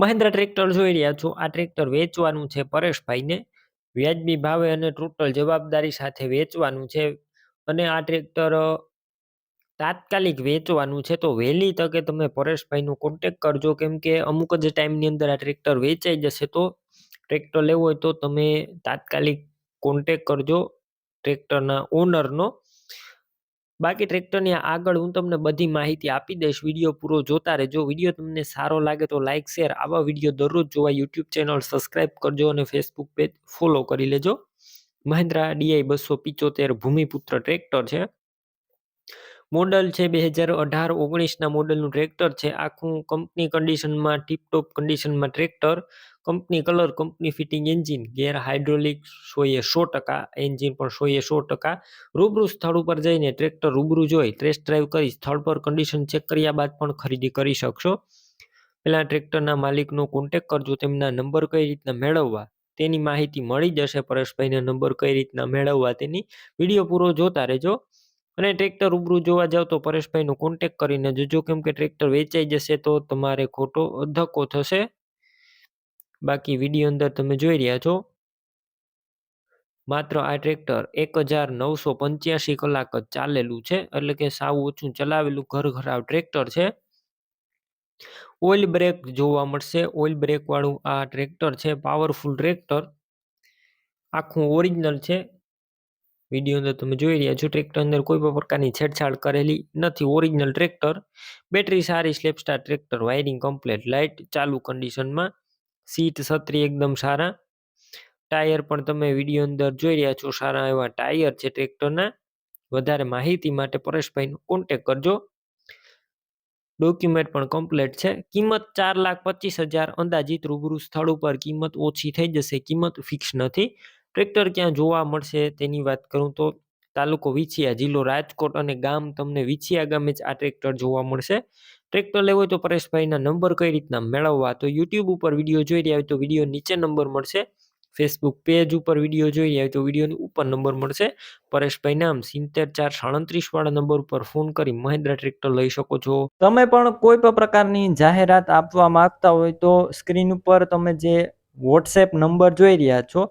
Mahindra tractor જોઈ રહ્યા છો. આ ટ્રેક્ટર વેચવાનું છે પરેશભાઈને. વ્યાજબી ભાવે અને ટોટલ જવાબદારી સાથે વેચવાનું છે અને આ ટ્રેક્ટર તાત્કાલિક વેચવાનું છે. તો વહેલી તકે તમે પરેશભાઈનો કોન્ટેક કરજો. કેમ કે અમુક જ ટાઈમની અંદર આ ટ્રેક્ટર વેચાઈ જશે તો ટ્રેક્ટર લેવું હોય તો તમે તાત્કાલિક કોન્ટેક કરજો ટ્રેક્ટરના ઓનરનો બાકી ટ્રેક્ટરની આગળ હું તમને બધી માહિતી આપી દઈશ. વીડિયો પૂરો જોતા રહેજો. વીડિયો તમને સારો લાગે તો લાઇક શેર આવા વીડિયો દરરોજ જોવા યુટ્યુબ ચેનલ સબસ્ક્રાઇબ કરજો અને ફેસબુક પેજ ફોલો કરી લેજો. મહિન્દ્રા ડીઆઈ બસો પિચોતેર ભૂમિપુત્ર ટ્રેક્ટર છે. મોડલ છે બે હજાર અઢાર ઓગણીસના મોડલનું ટ્રેક્ટર છે. આખું કંપની કન્ડિશનમાં ટીપટોપ કન્ડિશનમાં tractor. Company colour, company fitting engine. Gear hydraulic સોએ સો ટકા, એન્જિન પણ સોએ સો ટકા. રૂબરૂ સ્થળ ઉપર જઈને ટ્રેક્ટર રૂબરૂ જોઈ, ટેસ્ટ ડ્રાઈવ કરી, સ્થળ પર કન્ડિશન ચેક કર્યા બાદ પણ ખરીદી કરી શકશો. પહેલાં ટ્રેક્ટરના માલિકનો કોન્ટેક કરજો, તેમના નંબર કઈ રીતના મેળવવા તેની માહિતી મળી જશે. પરેશભાઈના નંબર કઈ રીતના મેળવવા તેની વીડિયો પૂરો જોતા રહેજો. અને ટ્રેક્ટર રૂબરૂ જોવા જાવ તો પરેશભાઈનો કોન્ટેક કરીને જોજો, કેમ કે ટ્રેક્ટર વેચાઈ જશે તો તમારે ખોટો ધક્કો થશે. બાકી વીડિયો અંદર તમે જોઈ રહ્યા છો. માત્ર આ ટ્રેક્ટર એક હજાર નવસો પંચ્યાસી કલાક જ ચાલેલું છે, એટલે કે સાવ ઓછું ચલાવેલું ઘર ઘરાવ ટ્રેક્ટર છે. ઓઇલ બ્રેક જોવા મળશે, ઓઇલ બ્રેક વાળું આ ટ્રેક્ટર છે, પાવરફુલ ટ્રેક્ટર. આખું ઓરિજિનલ છે. વીડિયો અંદર તમે જોઈ રહ્યા છો, ટ્રેક્ટર અંદર કોઈ પણ પ્રકારની છેડછાડ કરેલી નથી. ઓરિજિનલ ટ્રેક્ટર બેટરી સારી સ્લેપસ્ટાર ટ્રેક્ટર વાયરિંગ કમ્પ્લેટ લાઇટ ચાલુ કન્ડિશનમાં સીટ છત્રી એકદમ સારા. ટાયર પણ તમે વીડિયો અંદર જોઈ રહ્યા છો, સારા એવા ટાયર છે ટ્રેક્ટરના. વધારે માહિતી માટે પરેશભાઈનો કોન્ટેક કરજો. ડોક્યુમેન્ટ પણ કમ્પ્લીટ છે. કિંમત ચાર લાખ પચીસ હજાર અંદાજિત રૂબરૂ સ્થળ ઉપર કિંમત ઓછી થઈ જશે, કિંમત ફિક્સ નથી. ટ્રેક્ટર ક્યાં જોવા મળશે તેની વાત કરું તો તાલુકો વિછિયા, જિલ્લો રાજકોટ અને ગામ તમને વિછિયા ગામે જ આ ટ્રેક્ટર જોવા મળશે. ટ્રેક્ટર લેવો હોય તો પરેશભાઈના નંબર કઈ રીતના મેળવવા? તો યુટ્યુબ ઉપર વીડિયો જોઈ રહ્યા હોય તો વીડિયો નીચે નંબર મળશે. ફેસબુક પેજ ઉપર વીડિયો જોઈ રહ્યા હોય તો વિડીયોની ઉપર નંબર મળશે. પરેશભાઈ નામ સિત્તેર ચાર સાડત્રીસ વાળા નંબર ઉપર ફોન કરી મહિન્દ્રા ટ્રેક્ટર લઈ શકો છો. તમે પણ કોઈ પણ પ્રકારની જાહેરાત આપવા માંગતા હોય તો સ્ક્રીન ઉપર તમે જે વોટ્સએપ નંબર જોઈ રહ્યા છો